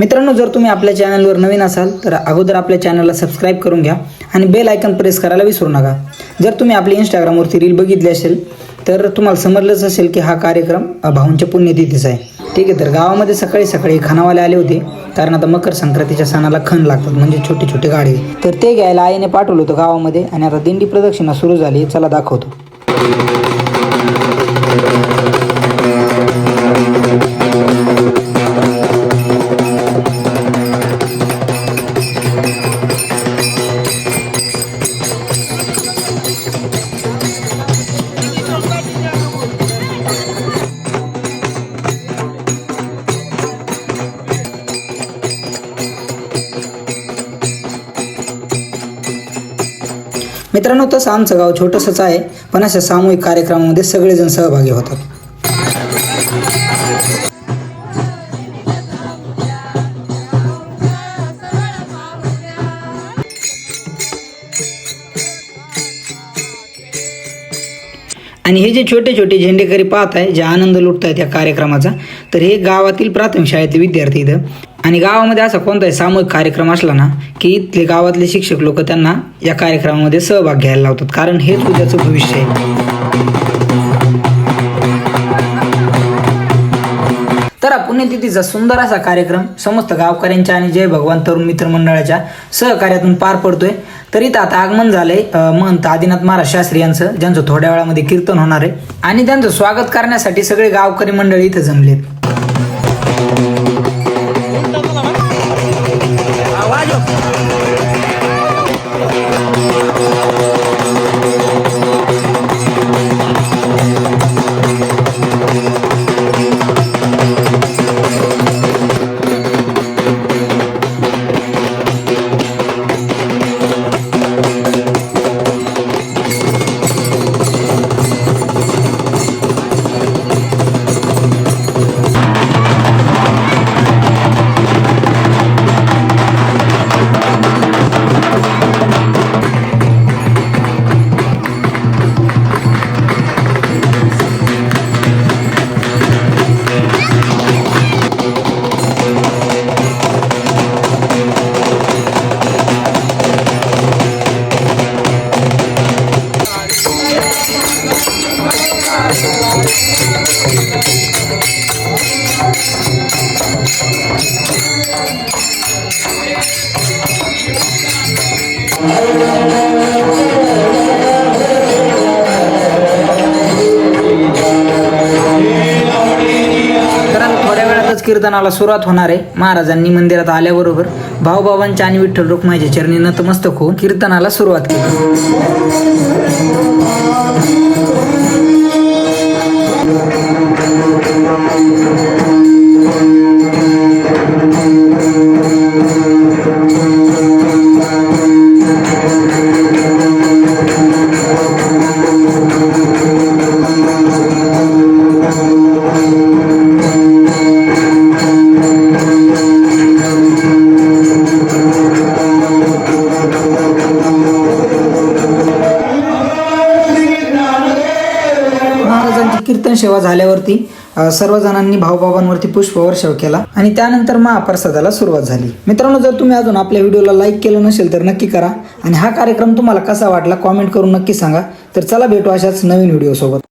मित्रांनो जर तुम्ही आपल्या चॅनलवर नवीन असाल तर अगोदर आपल्या चॅनलला सबस्क्राईब करून घ्या आणि बेल आयकन प्रेस करायला विसरू नका. जर तुम्ही आपली इंस्टाग्रामवरती रील बघितली असेल तर तुम्हाला समजलंच असेल की हा कार्यक्रम भाऊंच्या पुण्यतिथीचा आहे. ठीक आहे तर गावामध्ये सकाळी सकाळी खानावाले आले होते कारण आता मकर संक्रांतीच्या सणाला खण लागतात म्हणजे छोटे छोटे गाडी. तर ते घ्यायला आईने पाठवलं होतं गावामध्ये आणि आता दिंडी प्रदक्षिणा सुरू झाली चला दाखवतो. मित्रांनो तसं आमचं गाव छोटंसंच आहे पण अशा सामूहिक कार्यक्रमामध्ये सगळेजण सहभागी होतात. आणि हे जे छोटे छोटे झेंडेकरी पाहत आहे जे आनंद लुटत आहेत या कार्यक्रमाचा तर हे गावातील प्राथमिक शाळेतले विद्यार्थी इथं आणि गावामध्ये असा कोणताही सामूहिक कार्यक्रम असला ना की इथले गावातले शिक्षक लोक त्यांना या कार्यक्रमामध्ये सहभाग घ्यायला लावतात. कारण हेच उद्याचं भविष्य आहे. तर पुण्यतिथीचा सुंदर असा कार्यक्रम समस्त गावकऱ्यांच्या आणि जय भगवान तरुण मित्र मंडळाच्या सहकार्यातून पार पडतोय. तर इथं आता आगमन झालंय. महंत आदिनाथ महाराज शास्त्री यांचं ज्यांचं थोड्या वेळामध्ये कीर्तन होणार आहे. आणि त्यांचं स्वागत करण्यासाठी सगळे गावकरी मंडळी इथं जमलेत. तर कीर्तनाला सुरुवात होणार आहे. महाराजांनी मंदिरात आल्याबरोबर भाऊबाबांच्या आणि विठ्ठल रुक्माईच्या चरणी नतमस्तक होऊन कीर्तनाला सुरुवात केली. महाराजांची कीर्तन सेवा झाल्यावरती सर्वजणांनी भाऊबाबांवरती पुष्पवर्षाव केला आणि त्यानंतर महाप्रसादाला सुरुवात झाली. मित्रांनो जर तुम्ही अजून आपल्या व्हिडिओला लाईक केलं नसेल तर नक्की करा आणि हा कार्यक्रम तुम्हाला कसा वाटला कॉमेंट करून नक्की सांगा. तर चला भेटू अशाच नवीन व्हिडिओसोबत.